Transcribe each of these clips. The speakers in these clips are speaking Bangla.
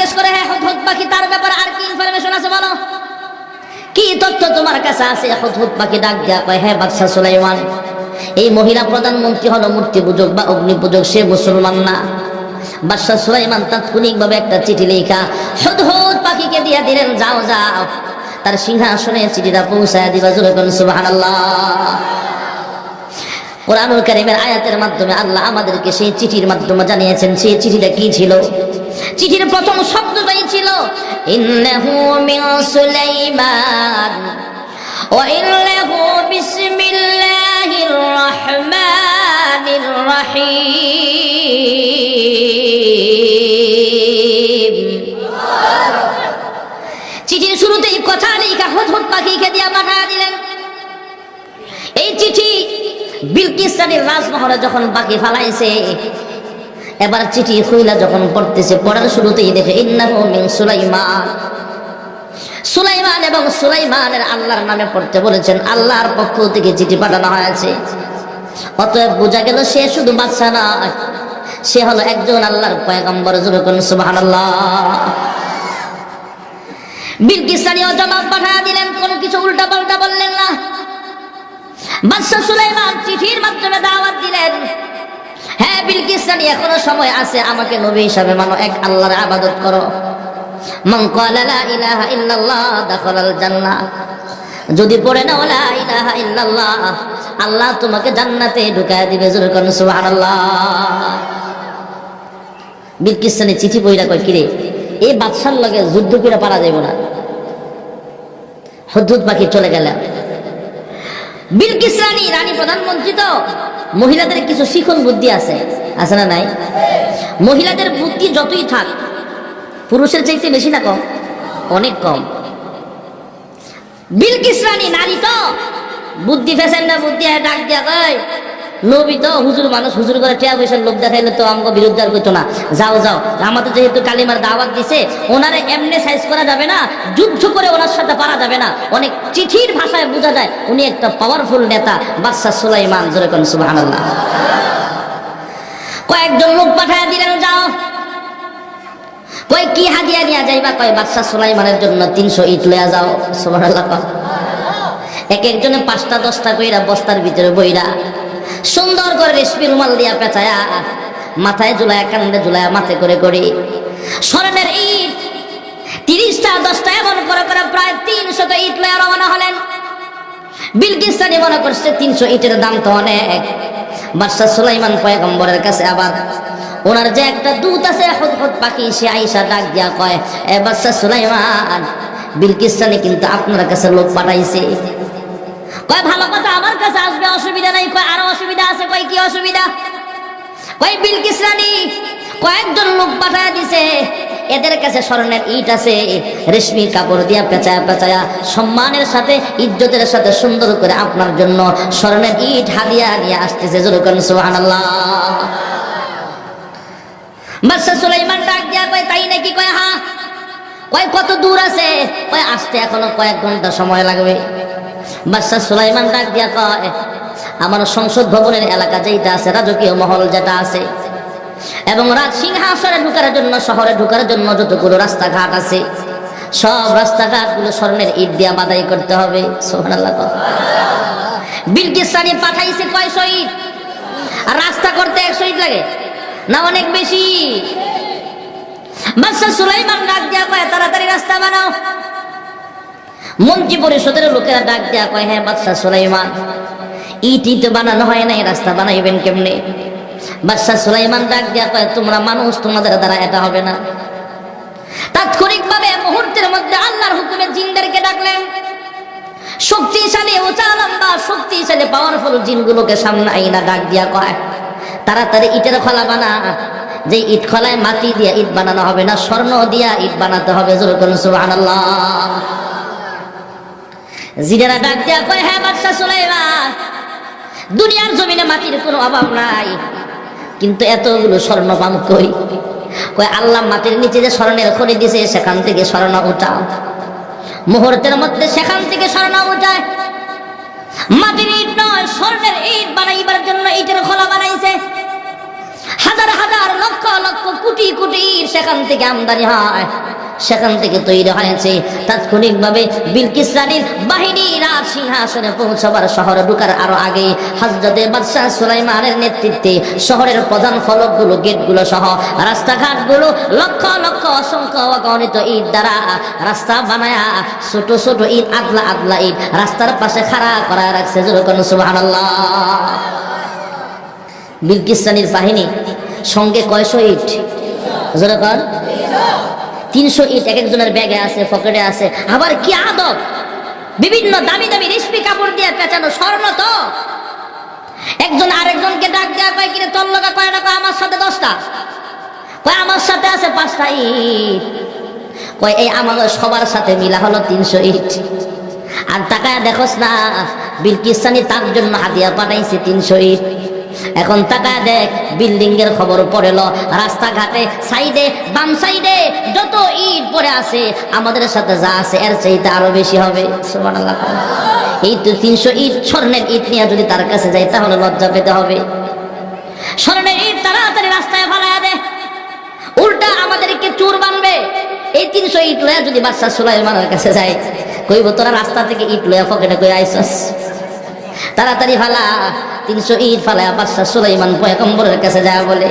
জিজ্ঞেস করে হ্যাঁ হুদহুদ পাখি তার ব্যাপারে আর কি ইনফরমেশন আছে বলো? কি তথ্য তোমার কাছে আছে? হুদহুদ পাখি ডাক দেয়া কয় হ্যাঁ বাদশাহ সুলাইমান, এই মহিলা প্রধানমন্ত্রী হলো মূর্তি পূজক বা অগ্নি পূজক, সে মুসলমান না। বাদশাহ সুলাইমান তাৎক্ষণিকভাবে একটা চিঠি লেখা, হুদহুদ পাখিকে দিয়ে দিলেন, যাও যাও। তার সিংহাসনে চিঠিটা পৌঁছায় দিবা, জোরে করুন সুবহানাল্লাহ। কোরআনুল কারিমের আয়াতের মাধ্যমে আল্লাহ আমাদেরকে সেই চিঠির মাধ্যমে জানিয়েছেন, সেই চিঠিটা কি ছিল? চিঠির প্রথম শব্দটাই ছিল, ইন্নাহু মিন সুলাইমান, ওয়া ইন্নাহু বিসমিল্লাহির রহমানির রহিম। চিঠির শুরুতেই কথা লেখা হুদহুদ পাখিকে দিয়া পাঠা দিলেন। এই চিঠি বিলকিস রাজমহলে যখন বাকি ফালাইছে এবার চিঠি খুইলা যখন পড়তেছে, পড়ার শুরুতেই দেখে, ইন্নাহু মিন সুলাইমান। এবং সুলাইমানের আল্লাহর নামে পড়তে বলেছেন, আল্লাহর পক্ষ থেকে চিঠি পাঠানো হয়েছে। অতএব বোঝা গেল সে শুধু বাচ্চা নয়, সে হলো একজন আল্লাহর পয়গম্বর, জোরে কোন সুবহানাল্লাহ। বিলকিস রানীও জবাব পাঠায় দিলেন, কোনো কিছু উল্টা পাল্টা বললেন না। বাদশাহ সুলাইমান চিঠির মাধ্যমে দাওয়াত দিলেন। হ্যাঁ বিলকিস রানী এখনও সময় আছে, আমাকে নবী হিসাবে মানো, এক আল্লাহর আবাদত করো। মান ক্বালা লা ইলাহা ইল্লাল্লাহ, দাখালাল জান্নাহ। যদি পড়ে না লা ইলাহা ইল্লাল্লাহ, আল্লাহ তোমাকে জান্নাতে ঢুকায় দিবে, জোরে কোন সুবহানাল্লাহ। বিলকিস রানী চিঠি বইরা কয়, কিরে, এই বাদশার লগে যুদ্ধ করে পারা যাইব না। হুদহুদ পাখি চলে গেলেন বিলকিস রানী রানী প্রধানমন্ত্রী তো মহিলাদের কিছু শিখন বুদ্ধি আছে আছে না নাই? মহিলাদের বুদ্ধি যতই থাক, পুরুষের চাইতে বেশি না কম, অনেক কম। বিলকিস রানী, নারী তো! বুদ্ধি ফেসেন না, বুদ্ধি ডাক দিয়া কয় নবী তো, হুজুর মানুষ হুজুর করে টিয়া পয়সার লোক দেখাইলে তো আমাকে বিরুদ্ধে আর করতো না। যাও যাও। আমাদের যেহেতু কালিমার দাওয়াত দিছে, ওনারে এমনি সাইজ করা যাবে না, যুদ্ধ করে ওনার সাথে পারা যাবে না। অনেক চিঠির ভাষায় বোঝা যায়, উনি একটা পাওয়ারফুল নেতা, বাদশাহ সুলাইমান, জোরে কোন, সুবহানাল্লাহ। কয়েকজন লোক পাঠায় দিলেন, যাও। কয়, কি হাদিয়া নিয়ে যাইবা? কয়, বাদশাহ সুলাইমানের জন্য তিনশো ইট লইয়া যাও। কয়। এক একজনে পাঁচটা, দশটা কইরা বস্তার ভিতরে বইরা সুন্দর করে রেশমি রুমাল দিয়া পেঁচায়া, মাথায় ঝুলায় কান্দে ঝুলায়, মাথে করে করে স্মরণের ইট, তিরিশটা, দশটা, এমন করে করে প্রায় তিনশত ইট লয়া রওনা হলেন। বিলকিস্তানি মনে করছে তিনশো ইটের দাম তো অনেক। বাদশাহ সুলাইমান পয়গম্বরের কাছে আবার ওনার যে একটা দূত আছে, হুদহুদ পাখি, সে আইসা ডাক দিয়া কয়, এ বাদশাহ সুলাইমান, বিলকিস্তানি কিন্তু আপনার কাছে লোক পাঠাইছে। কয়, ভালো কথা আমার কাছে আসবে, অসুবিধা নাই, কয়, আরও অসুবিধা আছে, কয়, কি অসুবিধা? কয় বিলকিস রানী কয়েকজন লোক পাঠায় দিছে, এদের কাছে স্বর্ণের ইট আছে, রেশমি কাপড় দিয়া পেঁচায়া পেঁচায়া, সম্মানের সাথে, ইজ্জতের সাথে সুন্দর করে আপনার জন্য স্বর্ণের ইট হাদিয়া নিয়ে আসতেছে যেরকম সুবহানাল্লাহ। বাদশা সুলাইমান ডাক দিয়া কয়, তাই নাকি? কয় হ্যাঁ কয়, কত দূর আছে? কয়, আসতে এখনও কয়েক ঘণ্টা সময় লাগবে। বাদশাহ সুলাইমান ডাক দিয়া কয়, আমার সংসদ ভবনের এলাকা যেটা আছে, রাজকীয় মহল যেটা আছে, এবং রাজ সিংহাসনে ঢুকার জন্য, শহরে ঢুকার জন্য যতগুলো রাস্তাঘাট আছে, সব রাস্তাঘাটগুলো স্বর্ণের ইট দিয়া বাদাই করতে হবে। রানী পাঠাইছে কয়শো ইট? আর রাস্তা করতে একশো ইট লাগে? না অনেক বেশি? বাদশাহ সুলাইমান ডাক দিয়া কয়, তাড়াতাড়ি রাস্তা বানাও। মন্ত্রী পরিষদের লোকেরা ডাক দেয়া কয় হ্যাঁ বাদশাহ সুলাইমান, ইট ইট বানানো হয় নাই, রাস্তা বানাইবেন কেমনে? বাদশাহ সুলাইমান ডাক দেয়া কয়, তোমরা মানুষ, তোমাদের দ্বারা এটা হবে না। তাৎক্ষণিক ভাবে মুহূর্তের মধ্যে আল্লাহর হুকুমে জিনদেরকে ডাকলেন। শক্তিশালী উঁচা লম্বা শক্তিশালী পাওয়ারফুল জিনগুলোকে সামনে আইনা ডাক দিয়া কয়, তাড়াতাড়ি ইটের খোলা বানা। যে ইট খোলায় মাটি দিয়া ইট বানানো হবে না, স্বর্ণ দিয়া ইট বানাতে হবে। জোর করুন সুবহানাল্লাহ। জিনেরা ডাক দিয়া কয় হ্যাঁ বাদশা সুলাইমান, দুনিয়ার জমিনে মাটির কোনো অভাব নাই। কিন্তু এতগুলো স্বর্ণ পাম কই? কয়, আল্লাহ মাটির নিচে যে স্বর্ণের খনি দিছে, সেখান থেকে স্বর্ণ উঠাও। মুহূর্তের মধ্যে সেখান থেকে স্বর্ণ উঠায়। মাটির ইট নয়, স্বর্ণের ইট বানাইবার জন্য ইটের খোলা বানাইছে। হাজার লক্ষ লক্ষ কোটি কোটি সেখান থেকে আমদানি হয়। সেখান থেকে তৈরি হয়েছে তাৎক্ষণিকভাবে বিলকিস রানীর বাহিনীরা সিংহাসনে পৌঁছাবার শহরে ঢুকার আরও আগে হজরতে বাদশাহ সুলাইমানের নেতৃত্বে শহরের প্রধান ফলকগুলো, গেটগুলো সহ রাস্তাঘাটগুলো লক্ষ লক্ষ অসংখ্য অগণিত ইট দ্বারা রাস্তা বানায়া ছোট ছোট ইট, আদলা আদলা ইট রাস্তার পাশে খাড়া করা রাখছে। যেরকম সুবহানাল্লাহ। বিলকিস রানীর বাহিনী, সঙ্গে কয়শো ইট? যেরকম তিনশো ইট এক একজনের ব্যাগে আছে, পকেটে আছে। আবার কি আদব? বিভিন্ন দামি দামি রেশমি কাপড় দিয়ে পেঁচানো স্বর্ণ তো। একজন আরেকজনকে ডাক দেওয়া কয় কিনে তোর লগা কয় না, কয় আমার সাথে দশটা? কয়, আমার সাথে আছে পাঁচটা ইট। কয়, এই আমাদের সবার সাথে মিলা হলো তিনশো ইট। আর তাকায় দেখোস না বিলকিস্তানি তার জন্য হাদিয়া পাঠাইছে তিনশো ইট। এখন তাকায় দেখ বিল্ডিং এর খবর পড়েল রাস্তাঘাটে, সাইডে, বাম সাইডে যত ইট পড়ে আছে, আমাদের সাথে যা আছে, এর চাইতে আরও বেশি হবে। এই তো তিনশো ইট, স্বর্ণের ইট নিয়ে যদি তার কাছে যাই, তাহলে লজ্জা পেতে হবে। স্বর্ণের ইট তাড়াতাড়ি রাস্তায় ফালায় দে। উল্টা আমাদেরকে চুর বানবে। এই তিনশো ইট লয়া যদি বাচ্চা সুলাইমানের কাছে যায়, কইব, তোরা রাস্তা থেকে ইট লয়া পকেটে কই আইসস তাড়াতাড়ি ফালা, তিনশো ইট ফালায় বাদশাহ সুলাইমান পয়গম্বরের কাছে যা বলে।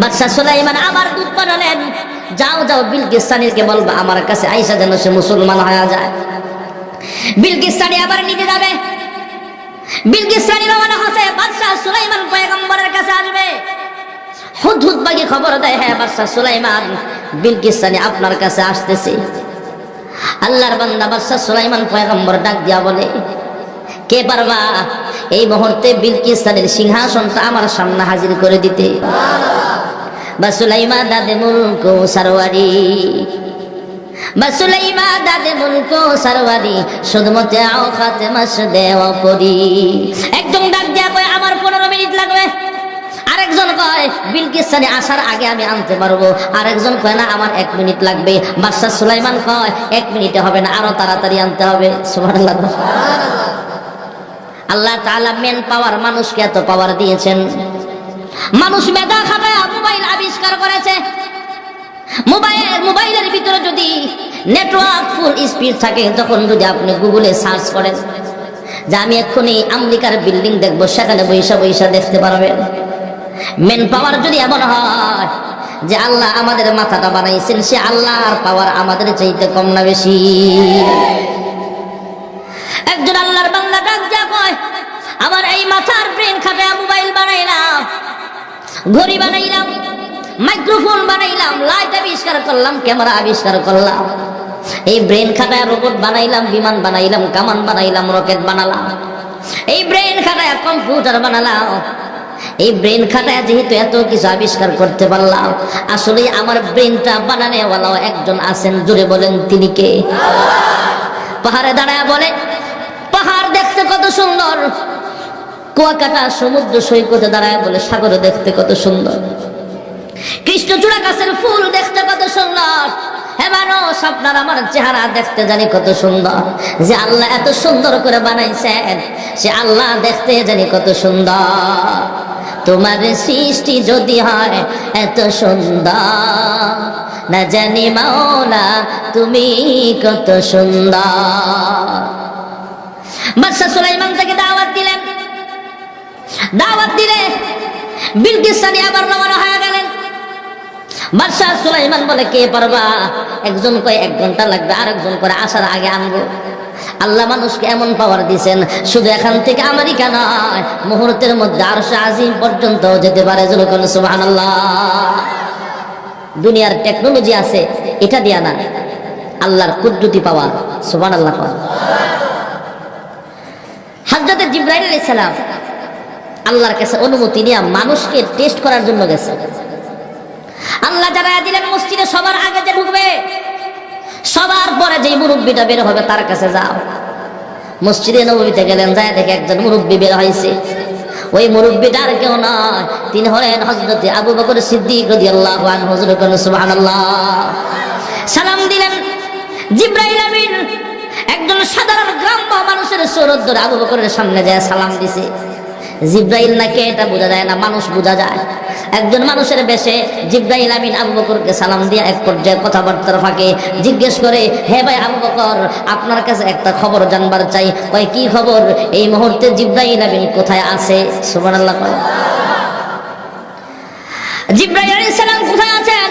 বাদশাহ সুলাইমান আবার দুধ বানালেন। যাও যাও, বিলকিস সানিরকে বলবা, আমার কাছে আইসা যেন সে মুসলমান হয়ে যায়। বিলকিস সানি আবার নিজে যাবে। বিলকিস সানি রওনা হচ্ছে, বাদশাহ সুলাইমান পয়গম্বরের কাছে আসবে। হুদহুদ বাগি খবর দেয় হ্যাঁ বাদশাহ সুলাইমান, বিলকিস সানি আপনার কাছে আসতেছে। আল্লাহর বান্দা বাদশাহ সুলাইমান পয়গম্বর ডাক দিয়া বলে কে পারবা? এই মুহূর্তে বিলকিস্তানের সিংহাসনটা আমার সামনে হাজির করে দিতে। দাদে মুলক সারওয়ারি। বাসুলাইমা দাদে মুলক সারওয়ারি। শুধুমতে আও খাতে মাস দেওয়া পরি। একজন ডাক দেয়া কয়, আমার পনেরো মিনিট লাগবে। আরেকজন কয়, বিলকিস্তানে আসার আগে আমি আনতে পারব। আরেকজন কয়, না, আমার এক মিনিট লাগবে। বাদশাহ সুলাইমান কয়, এক মিনিটে হবে না, আরও তাড়াতাড়ি আনতে হবে। সুবহানাল্লাহ। আল্লাহ তাআলা মেন পাওয়ার মানুষকে এত পাওয়ার দিয়েছেন। মানুষ মেধা খাবে মোবাইল আবিষ্কার করেছে। মোবাইল মোবাইলের ভিতরে যদি নেটওয়ার্ক ফুল স্পিড থাকে, তখন যদি আপনি গুগলে সার্চ করেন, যে আমি এক্ষুনি আমেরিকার বিল্ডিং দেখব, সেখানে বৈশা বৈশা দেখতে পারবেন মেন পাওয়ার যদি এমন হয়, যে আল্লাহ আমাদের মাথাটা বানাইছেন, সে আল্লাহর পাওয়ার আমাদের চাইতে কম না বেশি। একজন আল্লাহর বান্দা ডাক যা কয়, আমার এই মাথার ব্রেন খাটায় মোবাইল বানাইলাম, ঘড়ি বানাইলাম, মাইক্রোফোন বানাইলাম, লাইট আবিষ্কার করলাম, ক্যামেরা আবিষ্কার করলাম। এই ব্রেন খাটায় রোবট বানাইলাম, বিমান বানাইলাম, কামান বানাইলাম, রকেট বানালাম। এই ব্রেন খাটায় কম্পিউটার বানালাম। এই ব্রেন খাটায় যেহেতু এত কিছু আবিষ্কার করতে পারলাম আসলে আমার ব্রেনটা বানানেওয়ালাও একজন আছেন জুড়ে বলেন তিনি কে? পাহাড়ে দাঁড়ায় বলে পাহাড় দেখতে কত সুন্দর। কুয়াকাটা সমুদ্র সৈকতে দাঁড়ায় বলে সাগরে দেখতে কত সুন্দর। কৃষ্ণচূড়া গাছের ফুল দেখতে কত সুন্দর। আমার চেহারা দেখতে জানি কত সুন্দর। যে আল্লাহ এত সুন্দর করে সে আল্লাহ দেখতে জানি কত সুন্দর। তোমার সৃষ্টি যদি হয় এত সুন্দর, না জানি মাওলা তুমি কত সুন্দর। বাদশাহ সুলাইমান থেকে দাওয়াত দিলেন। দাওয়াত দিলে বিলকিস্তানি আবার রওনা হয়ে গেলেন। বাদশাহ সুলাইমান বলে, কে পারবা? একজন কয়, এক ঘণ্টা লাগবে, আরেকজন করে আসার আগে আনব। আল্লাহ মানুষকে এমন পাওয়ার দিয়েছেন শুধু এখান থেকে আমেরিকা নয়, মুহূর্তের মধ্যে আরশে আজিম পর্যন্ত যেতে পারে। যেরকম সুবহানাল্লাহ। দুনিয়ার টেকনোলজি আছে, এটা দিয়া না, আল্লাহর কুদ্রতি পাওয়া সুবহানাল্লাহ পাওয়া হাজরতে জিব্রাইল আলাইহিস সালাম আল্লাহর কাছে অনুমতি নিয়ে মানুষকে টেস্ট করার জন্য গেছে। আল্লাহ যারা দিলেন, মসজিদে সবার আগে যে ঢুকবে, সবার পরে যে মুরব্বীটা বের হবে তার কাছে যাও। মসজিদে নবীতে গেলেন, যায় দেখে একজন মুরব্বী বের হয়েছে। ওই মুরব্বীটা আর কেউ নয় তিনি হলেন হজরত আবু বকর সিদ্দিক রাদিয়াল্লাহু আনহু হুজুর কোন সুবহানাল্লাহ। সালাম দিলেন, জিব্রাইল আমিন একজন সাধারণ গ্রাম্য মানুষের সৌরদ ধরে আবু বকরের সামনে যায়, সালাম দিছে। জিব্রাইল নাকি এটা বোঝা যায় না, মানুষ বোঝা যায়। একজন মানুষের বেশে জিব্রাইল আমিন আবু বকরকে সালাম দিয়ে এক পর্যায়ে কথাবার্তার ফাঁকে জিজ্ঞেস করে, হে ভাই আবু বকর, আপনার কাছে একটা খবর জানবার চাই। কয়, কি খবর? এই মুহূর্তে জিব্রাইল আমিন কোথায় আছে? সুবহানাল্লাহ কয়। জিব্রাইল সালাম কোথায় আছেন?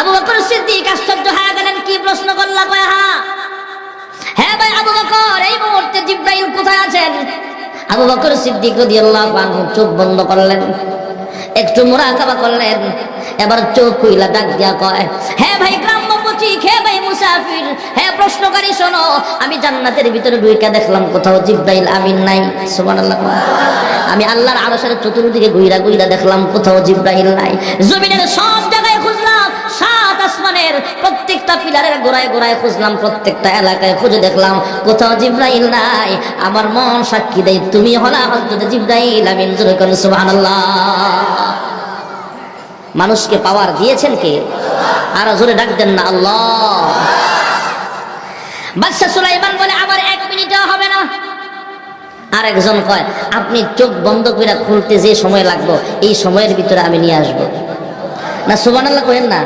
আবু বকর সিদ্দিক আশ্চর্য হয়ে গেলেন, কি প্রশ্ন করলা কয়, হা হ্যাঁ ভাই, আবু বকর, এই মুহূর্তে জিব্রাইল কোথায় আছেন? আবু বকর সিদ্দিক রাদিয়াল্লাহু আনহু চোখ বন্ধ করলেন, একটু মুরাকাবা করলেন, এবার চোখ কইলা ডাক দিয়া কয় হ্যাঁ ভাই, গ্রাম্য পথিক হ্যাঁ ভাই, মুসাফির হ্যাঁ প্রশ্নকারী, শোনো, আমি জান্নাতের ভিতরে ঢুইকা দেখলাম, কোথাও জিব্রাইল আমিন নাই। সুবহানাল্লাহ, আমি আল্লাহর আরশের চতুর্দিকে ঘুইরা ঘুইরা দেখলাম, কোথাও জিব্রাইল নাই। জমিনের সব সাত প্রত্যেকটা পিলারের গোড়ায় গোড়ায় খুঁজলাম, প্রত্যেকটা এলাকায় খুঁজে দেখলাম, কোথাও জিব্রাইল নাই। আমার মন সাক্ষী দেয়, তুমি হলা হজরত জিব্রাইল, আমিন জোরে সুবহানাল্লাহ। মানুষকে পাওয়ার দিয়েছেন কে? আর জোরে ডাক দেন না, আল্লাহ। বাদশা সুলাইমান বলে, আমার এক মিনিটও হবে না। আর একজন কয়, আপনি চোখ বন্ধ করে খুলতে যে সময় লাগবে, এই সময়ের ভিতরে আমি নিয়ে আসব। না সুবান আল্লাহ কহেন না।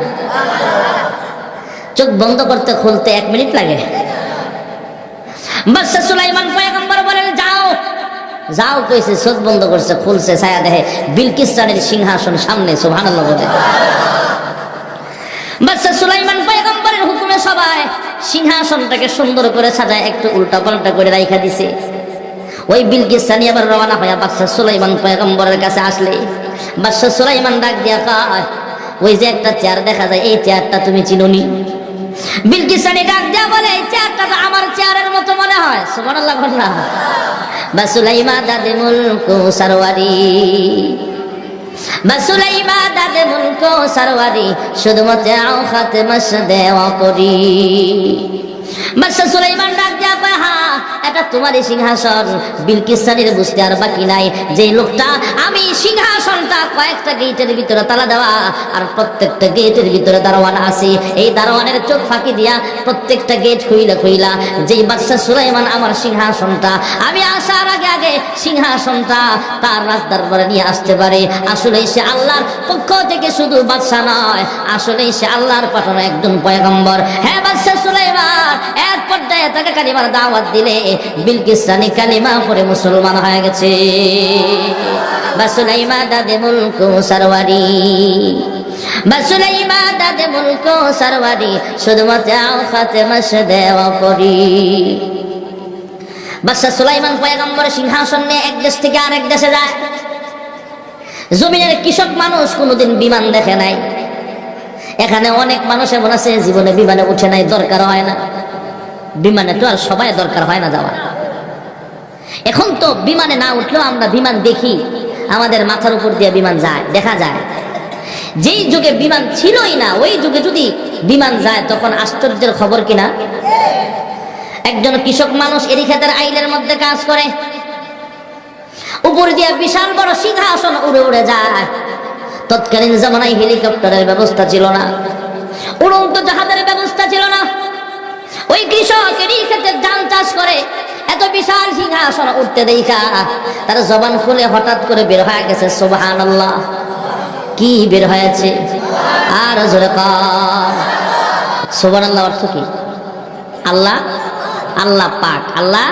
চোখ বন্ধ করতে খুলতে এক মিনিট লাগে। বাদশা সুলাইমান পয়গম্বর বলেন, যাও যাও চোখ বন্ধ করছে, খুলছে সিংহাসন সামনে হুকুমে সবাই সিংহাসনটাকে সুন্দর করে সাজায়, একটু উল্টা পাল্টা করে রাইখা দিছে। ওই বিলকিস আবার রওনা হয়ে বাদশা সুলাইমান পয়গম্বরের কাছে আসলে। বাদশা সুলাইমান ডাক দিয়া কয় ওই যে একটা চেয়ার দেখা যায়, এই চেয়ারটা তুমি চিনোনি? বিলকিস রানী ডাক দিয়া বলে, এই চেয়ারটা তো আমার চেয়ারের মতো মনে হয়। বললাম। বাসুলাইমা দাদে মুলক সারওয়ারি বাসুলাইমা দাদে মুলক শুধুমাত্র আও খাতে বাদশা সুলাইমান ডাক এটা তোমারই সিংহাসন। বিলকিসানির বুঝতে আর বাকি নাই। যে লোকটা, আমি সিংহাসনটা কয়েকটা গেটের ভিতরে তালা দেওয়া, আর প্রত্যেকটা গেটের ভিতরে দারোয়ান আছে। এই দারোয়ানের চোখ ফাঁকি দিয়া প্রত্যেকটা গেট খুইলা খুইলা, যেই বাদশা সুলাইমান আমার সিংহাসনটা, আমি আসার আগে আগে সিংহাসনটা তার রাজ দরবারে নিয়ে আসতে পারে। আসলে সে আল্লাহর পক্ষ থেকে শুধু বাদশা নয় আসলে সে আল্লাহর পাঠানো একজন পয়গম্বর। হ্যাঁ বাদশা সুলাইমান, এক পর্যায়ে তাকে কালিমার দাওয়াত দিলে বিলকিস রানী কালিমা পরে মুসলমান হয়ে গেছে। বাসুলাইমা দাদে মুলক সারওয়ারি। বাসুলাইমা দাদে মুলক সারওয়ারি, শুধুমাত্র আও খাতে মাস দেওয়া করি বাদশা সুলাইমান পয়গম্বর সিংহাসন নিয়ে এক দেশ থেকে আরেক দেশে যায়। জমিনের কৃষক মানুষ কোনোদিন বিমান দেখে নাই। এখানে অনেক মানুষ এমন আছে, জীবনে বিমানে উঠে নাই দরকার হয় না। বিমানে তো আর সবাই দরকার হয় না যাওয়া এখন তো বিমানে না উঠলেও আমরা বিমান দেখি, আমাদের মাথার উপর দিয়ে বিমান যায়, দেখা যায়। যেই যুগে বিমান ছিলই না, ওই যুগে যদি বিমান যায়, তখন আশ্চর্যের খবর কিনা? একজন কৃষক মানুষ এরি ক্ষেতের আইলের মধ্যে কাজ করে। উপর দিয়ে বিশাল বড় সিংহাসন উড়ে উড়ে যায়। তৎকালীন জামানায় হেলিকপ্টারের ব্যবস্থা ছিল না। উড়ন্ত জাহাজের ব্যবস্থা ছিল না। ওই কৃষক এরই ক্ষেত্রে ধান চাষ করে। এত বিশাল সিংহাসন উঠতে দেখা। তার জবান খুলে হঠাৎ করে বের হয়ে গেছে সোবাহান আল্লাহ কি বের হয়েছে? আর জোরে সোবান আল্লাহ অর্থ কি? আল্লাহ আল্লাহ পাক, আল্লাহ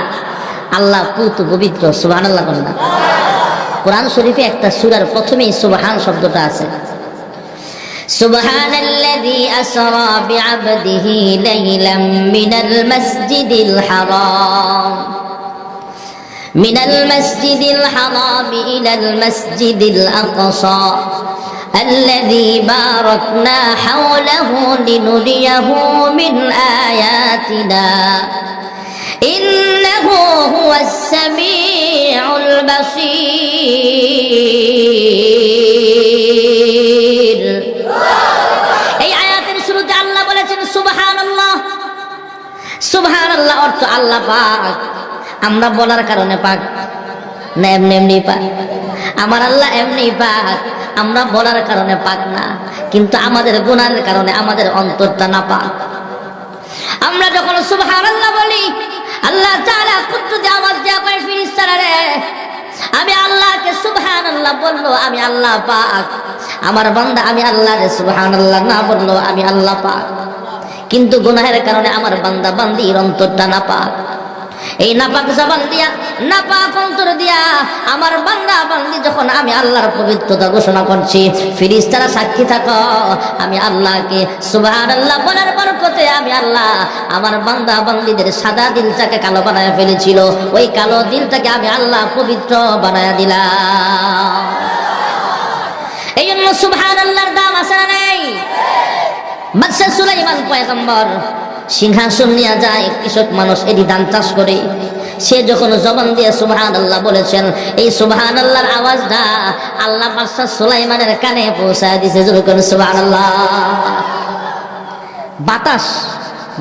আল্লাহ পুত পবিত্র সুবাহান আল্লাহ না। কোরআন শরীফে একটা সুরার প্রথমেই সুবাহান শব্দটা আছে। سبحان الذي أسرى بعبده ليلا من المسجد الحرام. من المسجد الحرام إلى المسجد الأقصى. الذي باركنا حوله لنريه من آياتنا. إنه هو السميع البصير. আল্লাহ অর্থ আল্লাহ পাক। আমরা বলার কারণে পাক। না, এমনি এমনি পাক। আমার আল্লাহ এমনি পাক। আমরা বলার কারণে পাক না। কিন্তু আমাদের গুনার কারণে আমাদের অন্তরটা না পাক। আমরা যখন সুবহান আল্লাহ বলি, আল্লাহ তাআলা কুদরতে আওয়াজ দেয়া পায় ফিরিস্তারা রে। আমি আল্লাহকে সুবহান আল্লাহ বলল, আমি আল্লাহ পাক। আমার বান্দা, আমি আল্লাহ রে সুবহান আল্লাহ না বলল, আমি আল্লাহ পাক। কিন্তু গুনাহের কারণে আমার বান্দা বান্দির অন্তরটা না পাক এই নাপাক জবান দিয়া, নাপাক অন্তর দিয়া আমার বান্দা বান্দি যখন আমি আল্লাহর পবিত্রতা ঘোষণা করছি, ফিরিস্তারা সাক্ষী থাকো, আমি আল্লাহকে সুবহান আল্লাহ বলার বরকতে আমি আল্লাহ আমার বান্দা বান্দিদের সাদা দিলটাকে কালো বানায় ফেলেছিল। ওই কালো দিলটাকে আমি আল্লাহ পবিত্র বানায় দিলাম। এই জন্য সুবহান আল্লাহর দাম না নেই? বাদশাহ সুলাইমান পয়গম্বর সিংহাসন নিয়ে যায়, কৃষক মানুষ এটি ধান চাষ করে। সে যখন জবান দিয়ে সুবহান আল্লাহ বলেছেন, এই সুবহান আল্লাহর আওয়াজটা আল্লাহ বাদশাহ সুলাইমানের কানে পৌঁছায় দিছে যখন সুবহান আল্লাহ বাতাস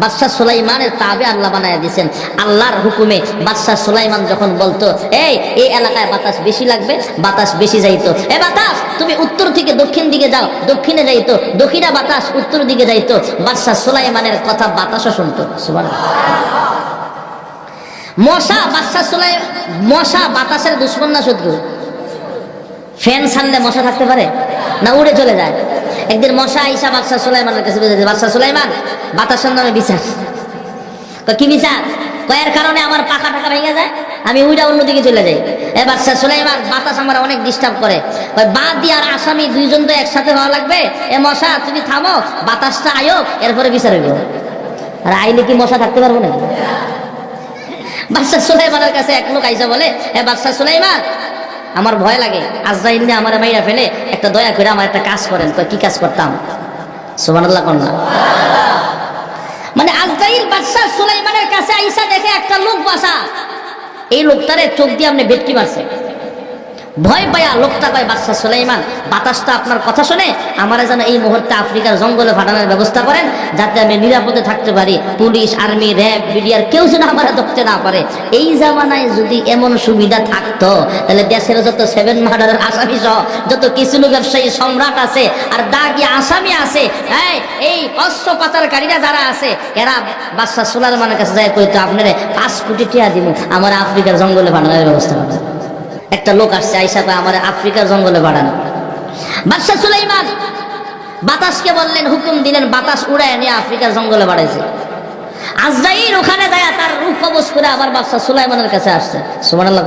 বাদশাহ সুলাইমানের তাবে আল্লাহ বানায় দিয়েছেন আল্লাহর হুকুমে বাদশাহ সুলাইমান যখন বলতো, এই এই এলাকায় বাতাস বেশি লাগবে, বাতাস বেশি যাইতো। এ বাতাস, তুমি উত্তর থেকে দক্ষিণ দিকে যাও। দক্ষিণে যাইতো, দক্ষিণা বাতাস উত্তর দিকে যাইতো। বাদশাহ সুলাইমানের কথা বাতাসও শুনতো। মশা, বাদশাহ সুলাই, মশা বাতাসের দুশ্মন না শত্রু? ফ্যান ছাড়লে মশা থাকতে পারে? না উড়ে চলে যায়? একদিন মশা আইসা বাদশাহ সুলাইমানের কাছে বেঁধেছে বাদশাহ সুলাইমান বাতাসের নামে কয়, কি বিচার কয়ের কারণে আমার পাখা টাকা ভেঙে যায় আমি উইটা অন্যদিকে চলে যাই। এ বাদশাহ সুলাইমান বাতাস আমার অনেক ডিস্টার্ব করে। বাদী আর আসামি দুইজন তো একসাথে হওয়া লাগবে। এ মশা তুমি থামো বাতাসটা আয়ো এরপরে বিচার হইব। আর আইলে কি মশা থাকতে পারব না বাদশাহ সুলাইমানের কাছে এক লোক আইসা বলে হে বাদশাহ সুলাইমান আমার ভয় লাগে। আজরাইল নিয়ে আমার মাইরা ফেলে, একটা দয়া করে আমার একটা কাজ করেন। তো কি কাজ করতাম? সুবহানাল্লাহ কন্যা মানে আজরাইল বাদশাহ সুলাইমানের কাছে আইসা দেখে একটা লোক বাসা। এই লোকটারে চোখ দিয়ে আপনি ভেটকি মারছে ভয় পায়া লোকটা কয় বাদশাহ সুলাইমান, বাতাসটা আপনার কথা শুনে আমার যেন এই মুহূর্তে আফ্রিকার জঙ্গলে ফাটানোর ব্যবস্থা করেন, যাতে আমি নিরাপদে থাকতে পারি, পুলিশ, আর্মি, র্যাব, বিডিআর, কেউ যেন আমার ধরতে না পারে। এই জামানায় যদি এমন সুবিধা থাকতো, তাহলে দেশের যত সেভেন মার্ডারের আসামি সহ, যত কিছু ব্যবসায়ী সম্রাট আছে, আর দাগি আসামি আছে হ্যাঁ এই অস্ত্র পাচারকারীরা যারা আছে, এরা বাদশাহ সুলাইমানের কাছে যায় কইতো আপনারা পাঁচ কোটি টিয়া দিব আমার আফ্রিকার জঙ্গলে ফাটানোর ব্যবস্থা করতে একটা লোক আসছে, আইসা আমার আফ্রিকার জঙ্গলে বাড়ানো। বাদশাহ সুলাইমান বাতাসকে বললেন, হুকুম দিলেন, বাতাস উড়ায় নিয়ে আফ্রিকার জঙ্গলে বাড়াইছে। আজরাইল ওখানে যায় তার রূপ কবজ করে আবার বাদশাহ সুলাইমানের কাছে আসছে। সুমান আল্লাহ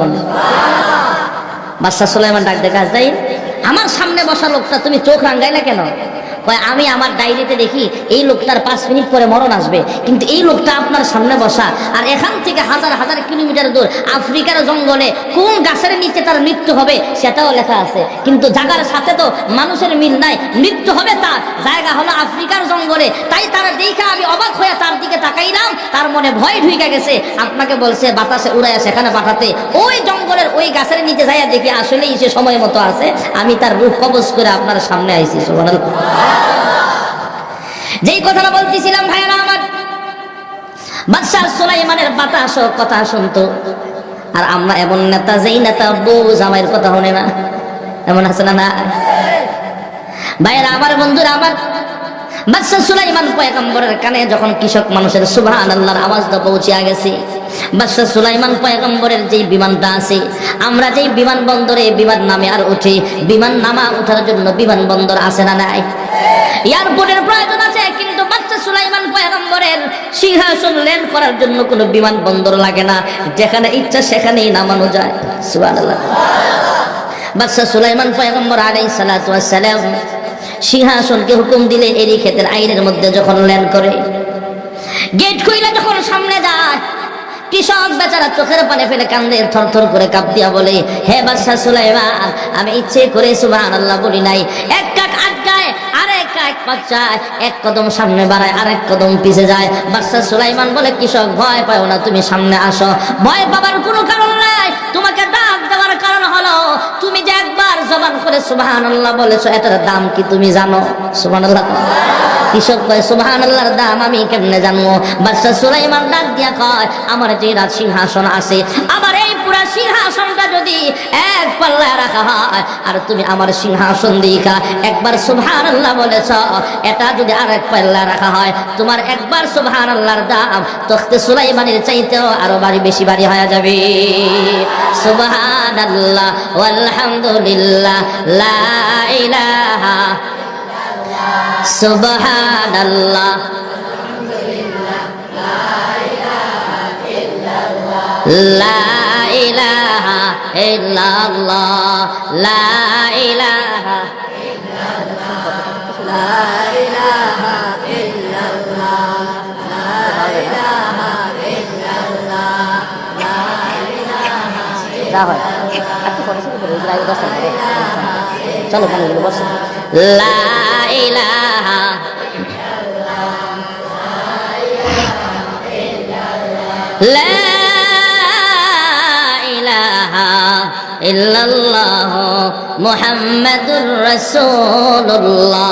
বাদশাহ সুলাইমান ডাক দেখে, আজরাইল আমার সামনে বসা লোকটা তুমি চোখ রাঙ্গাইলা কেন? কয়, আমি আমার ডায়েরিতে দেখি এই লোকটার পাঁচ মিনিট পরে মরণ আসবে। কিন্তু এই লোকটা আপনার সামনে বসা আর এখান থেকে হাজার হাজার কিলোমিটার দূর আফ্রিকার জঙ্গলে কোন গাছের নিচে তার মৃত্যু হবে সেটাও লেখা আছে। কিন্তু জায়গার সাথে তো মানুষের মিল নাই, মৃত্যু হবে তার। জায়গা হলো আফ্রিকার জঙ্গলে। তাই তারা দেখে আমি অবাক হয়ে তার দিকে তাকাইলাম, তার মনে ভয় ঢুকে গেছে। আপনাকে বলছে, বাতাসে উড়াইয়া সেখানে পাঠাতে। ওই জঙ্গলের ওই গাছের নিচে যাইয়া দেখি আসলেই সে সময় মতো আছে, আমি তার রূপ কবজ করে আপনার সামনে আইছি যেই কথাটা বলতেছিলাম, ভাইয়ারা আমার, বাদশাহ সুলাইমানের বাতাস কথা শুনতো। আর আমরা এমন নেতা, যেই নেতা বউ জামাইয়ের কথা শুনে না। এমন আছে না না ভাইয়েরা, আমার বন্ধুরা, আমার বাদশাহ সুলাইমান পয়গম্বরের কানে যখন কৃষক মানুষের সুবহান আল্লাহর আওয়াজটা পৌঁছিয়া গেছে বাদশাহ সুলাইমান পয়গম্বরের যেই বিমানটা আছে, আমরা যেই বিমানবন্দরে বিমান নামে আর উঠি, বিমান নামা ওঠার জন্য বিমানবন্দর আছে না নাই? এয়ারপোর্টের প্রয়োজন আছে, কিন্তু বাচ্চা সুলাইমান পয়গম্বরের সিংহাসন ল্যান্ড করার জন্য কোনো বিমানবন্দর লাগে না। যেখানে ইচ্ছা সেখানেই নামানো যায়। সুবহানাল্লাহ। বাদশাহ সুলাইমান পয়গম্বর আলাইহিস সালাতু ওয়াস সালাম সিংহাসনকে হুকুম দিলে এরই ক্ষেতের আইনের মধ্যে যখন ল্যান্ড করে। গেট খুইলে যখন সামনে যায়, কৃষক বেচারা চোখের পানে ফেলে কান্দে থর থর করে কাপ দিয়া বলে, হে বাদশাহ সুলাইমান, আমি ইচ্ছে করে সুবহানাল্লাহ বলি নাই, এক কাক আটকায় কাক পাচ্ছায় এক কদম সামনে বাড়ায় আর এক কদম পিছে যায়। বাদশাহ সুলাইমান বলে, কৃষক, ভয় পাও না, তুমি সামনে আসো। ভয় পাবার কোনো কারণ নাই। তোমাকে ডাক দেওয়ার কারণ হলো, তুমি যে একবার জবান করে সুবাহ বলেছ, এটার দাম কি তুমি জানো? সুবাহ কৃষক কয় সুবহান আল্লাহর দাম আমি কেমনে জানব? বাদশাহ সুলাইমান ডাক দিয়া কয়, আমার যে রাজ সিংহাসন আছে, আমার এই পুরা সিংহাসনটা যদি এক পাল্লায় রাখা হয়, আর তুমি আমার সিংহাসন দিকা একবার সুবহান আল্লাহ বলেছ, এটা যদি আর এক পাল্লায় রাখা হয়, তোমার একবার সুবহান আল্লাহর দাম তখতে সুলাইমানের চাইতেও আরও বাড়ি বেশি বাড়ি হয়ে যাবে। সুবহান আল্লাহ আলহামদুলিল্লাহ লা ইলাহা সুবহান আল্লাহ লা ইলাহা ইল্লাল্লাহ। লা ইলাহা যা হয় একটু শুরু করে লাইভ দশ চলো গানগুলো বসো। লা ইলাহা লা ইলাহা ইল্লাল্লাহ মুহাম্মাদুর রাসূলুল্লাহ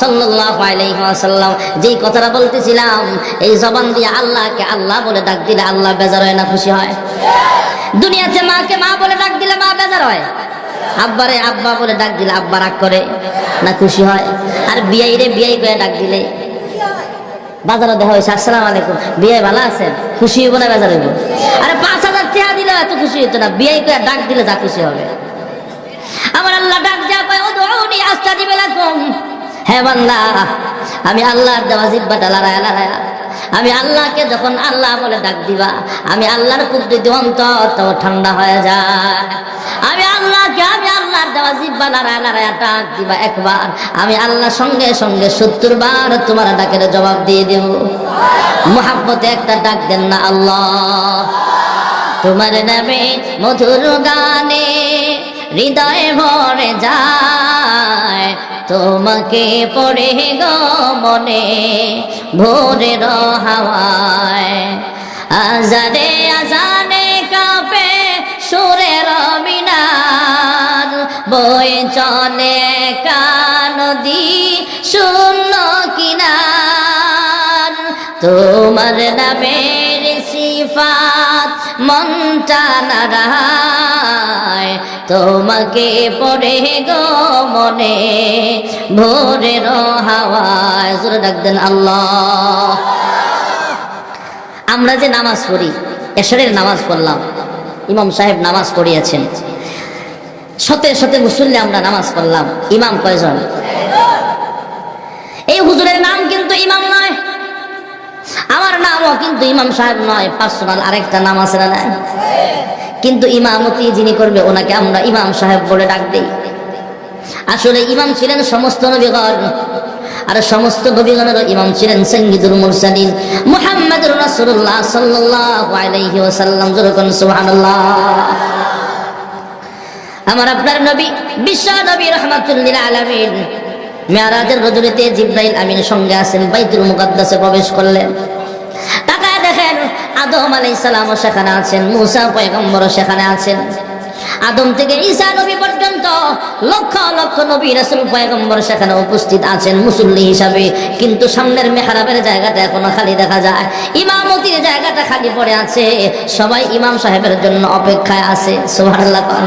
সাল্লাল্লাহু আলাইহি ওয়াসাল্লাম। যেই কথাটা বলতেছিলাম, এই জবান দিয়ে আল্লাহকে আল্লাহ বলে ডাক দিলে আল্লাহ বেজার হয় না, খুশি হয়? দুনিয়াতে মাকে মা বলে ডাক দিলে মা বেজার হয়। আব্বারে আব্বা বলে ডাক দিলে আব্বা রাগ করে, না খুশি হয়। আর বিয়াই রে বিয়াই করে ডাক দিলে। বাজারে দেখা হয়েছে, আসসালাম আলাইকুম। বিয়ে ভালো আছেন খুশি হইব না বাজার হইব? আরে পাঁচ হাজার টাকা দিলে এত খুশি হইতো না। বিয়ে করে ডাক দিলে যা খুশি হবে। আমার আল্লাহ ডাক যা পায় ও দৌড়ি আস্তা দিবে লাগুম হ্যাঁ বান্দা, আমি আল্লাহর দেওয়া জিব্বাটা লড়ায় লড়ায়। আমি আল্লাহকে যখন আল্লাহ বলে ডাক দিবা, আমি আল্লাহর কুদরতি অন্তর তো ঠান্ডা হয়ে যায়। আমি আল্লাহকে, আমি আল্লাহর দেওয়া জিব্বা লড়ায় লড়ায় ডাক দিবা একবার। আমি আল্লাহ সঙ্গে সঙ্গে সত্তর বার তোমার ডাকের জবাব দিয়ে দেব। মোহাব্বতে একটা ডাক দেন না আল্লাহ। তোমার নামে মধুর গানে হৃদয় ভরে যায়। তোমাকে পড়ে গো মনে ভোরের হাওয়ায়। আজারে বয়ে চলে কানদি শূন্য কিনার। তোমার নামের সিফাত মনটা নারায়। তোমাকে পড়ে গো মনে ভোরের হাওয়ায়। জোরে ডাক দেন আল্লাহ। আমরা যে নামাজ পড়ি, এশরের নামাজ পড়লাম, ইমাম সাহেব নামাজ পড়িয়েছেন। শতে শতে মুসল্লি আমরা নামাজ পড়লাম। ইমাম কয়জন? এই হুজুরের নাম কিন্তু ইমাম নয়। আমার নামও কিন্তু ইমাম সাহেব নয়। পার্সোনাল আরেকটা নাম আছে না কিন্তু ইমামতি যিনি করবে, ওনাকে আমরা ইমাম সাহেব বলে ডাক দিই। আসলে ইমাম ছিলেন সমস্ত নবীগণ। আর সমস্ত নবীগণের ইমাম ছিলেন সঙ্গীতুল মুরসালিন। মুহাম্মদুর রাসূলুল্লাহ সাল্লাল্লাহু আলাইহি ওয়াসাল্লাম। যেরকম সুবহানাল্লাহ। আমার আপনার নবী, বিশ্ব নবী রহমাতুল্লিল আলমিন। মেয়ারাজের বদলিতে জিব্রাইল আমিন সঙ্গে আছেন, বাইতুল মুকাদ্দাসে প্রবেশ করলেন। তাকায় দেখেন আদম আলাই সালামও সেখানে আছেন, মুসা পয়গম্বরও সেখানে আছেন। আদম থেকে ঈসা নবী পর্যন্ত লক্ষ লক্ষ নবী রাসূল পয়গম্বর সেখানে উপস্থিত আছেন মুসল্লি হিসাবে। কিন্তু সামনের মেহরাবের জায়গাটা এখনও খালি দেখা যায়। ইমামতির জায়গাটা খালি পড়ে আছে। সবাই ইমাম সাহেবের জন্য অপেক্ষায় আছে। কোন।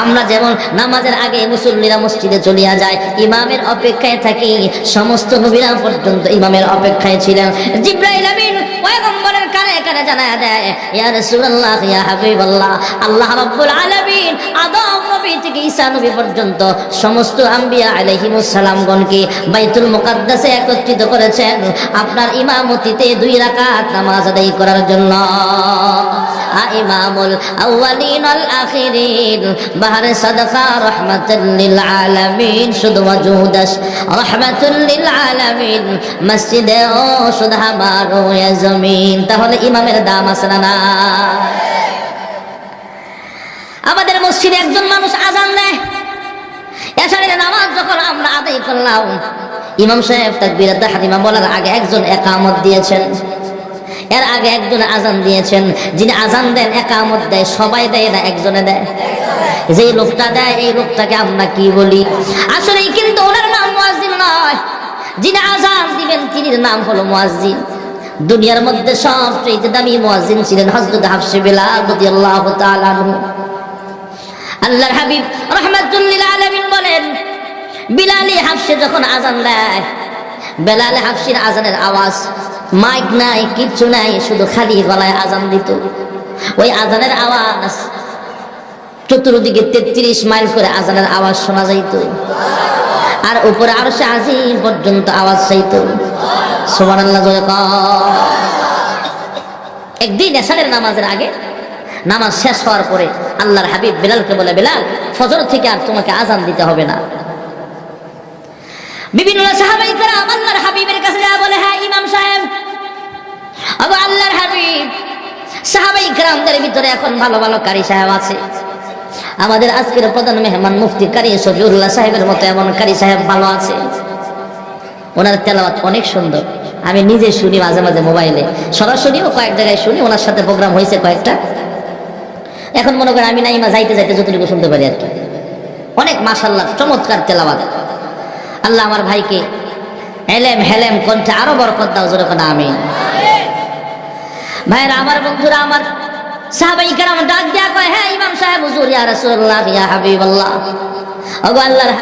আমরা যেমন নামাজের আগে মুসল্লিরা মসজিদে চলিয়া যায়, ইমামের অপেক্ষায় থাকি। সমস্ত নবীরা পর্যন্ত ইমামের অপেক্ষায় ছিলেন। জিব্রাইল আমিন পয়গম্বরের কানে কানে জানায় দেয়, ইয়া রাসূলুল্লাহ, ইয়া হাবিবাল্লাহ, আল্লাহ রাব্বুল আলামিন আদম নবী থেকে ঈসা নবী পর্যন্ত সমস্ত আম্বিয়া আলাইহিমুস সালামগণকে বাইতুল মুকাদ্দাসে একত্রিত করেছেন আপনার ইমামতিতে দুই রাকাত নামাজ আদায় করার জন্য। ইমামুল আউয়ালিন আল আখিরিন, বাহারে সাদাকা রাহমাতাল লিল আলামিন, শুধু ওয়াজুদাস রাহমাতুল লিল আলামিন, মসজিদে ও শুধু আমারও জমিন। তাহলে ইমামের দাম আছে না আমাদের মসজিদে একজন মানুষ আজান দেয়। এছাড়া নামাজ যখন আমরা আদায় করলাম, ইমাম সাহেব তাকবীর হারিমা বলার আগে একজন একামত দিয়েছেন। এর আগে একজন আজান দিয়েছেন। যিনি আজান দেন, একামত দেয়, সবাই দেয় না, একজনে দেয়। যে লোকটা দেয়, এই লোকটাকে আমরা কি বলি? আসলে কিন্তু ওনার নাম মুয়াজ্জিন নয়। যিনি আজান দিবেন তিনি নাম হলো মুয়াজ্জিন। দুনিয়ার মধ্যে সবচেয়ে দামি মুয়াজ্জিন ছিলেন হযরত হাফসে বিলাল রাদিয়াল্লাহু তাআলা আনহু। আল্লাহর হাবিব রহমাতুল্লিল আলামিন বলেন, বিলালি হাফসে যখন আজান দেয়, বেলাল হাফসির আজানের আওয়াজ মাইক নাই, কিচ্ছু নাই, শুধু খালি গলায় আজান দিত। ওই আজানের আওয়াজ চতুর্দিকে তেত্রিশ মাইল করে আজানের আওয়াজ শোনা যাইত। আর উপরে আরও সে আজিম পর্যন্ত আওয়াজ চাইত। সোমান একদিন এসারের নামাজের আগে, নামাজ শেষ হওয়ার পরে আল্লাহর হাবিব বেলালকে বলে, বেলাল, ফজর থেকে আর তোমাকে আজান দিতে হবে না। বিভিন্ন সাহাবাই কারাম আল্লাহর হাবিবের কাছে যা বলে হ্যাঁ ইমাম সাহেব। আবু আল্লাহর হাবিব সাহাবাই কারামদের ভিতরে এখন ভালো ভালো কারি সাহেব আছে। আমাদের আজকের প্রধান মেহমান মুফতি কারি সফিউল্লাহ সাহেবের মতো এমন কারি সাহেব ভালো আছে। ওনার তেলাওয়াত অনেক সুন্দর। আমি নিজে শুনি মাঝে মাঝে মোবাইলে। সরাসরিও কয়েক জায়গায় শুনি, ওনার সাথে প্রোগ্রাম হয়েছে কয়েকটা। এখন মনে করেন আমি নাইমা যাইতে যাইতে যতটুকু শুনতে পারি আর কি। অনেক মাসাল্লাহ চমৎকার তেলাওয়াত। আল্লাহ আমার ভাইকে হেলেম হেলেম কণ্ঠে আরও বরকত দাও যেরকম আমি ভাইরা আমার বন্ধুরা, আমার সাহাবাই কেরাম ডাক দিয়া কয় হ্যাঁ ইমাম সাহেব, হুজুর, ইয়া রাসূলুল্লাহ, ইয়া হাবিবাল্লাহ। ওগো আল্লাহর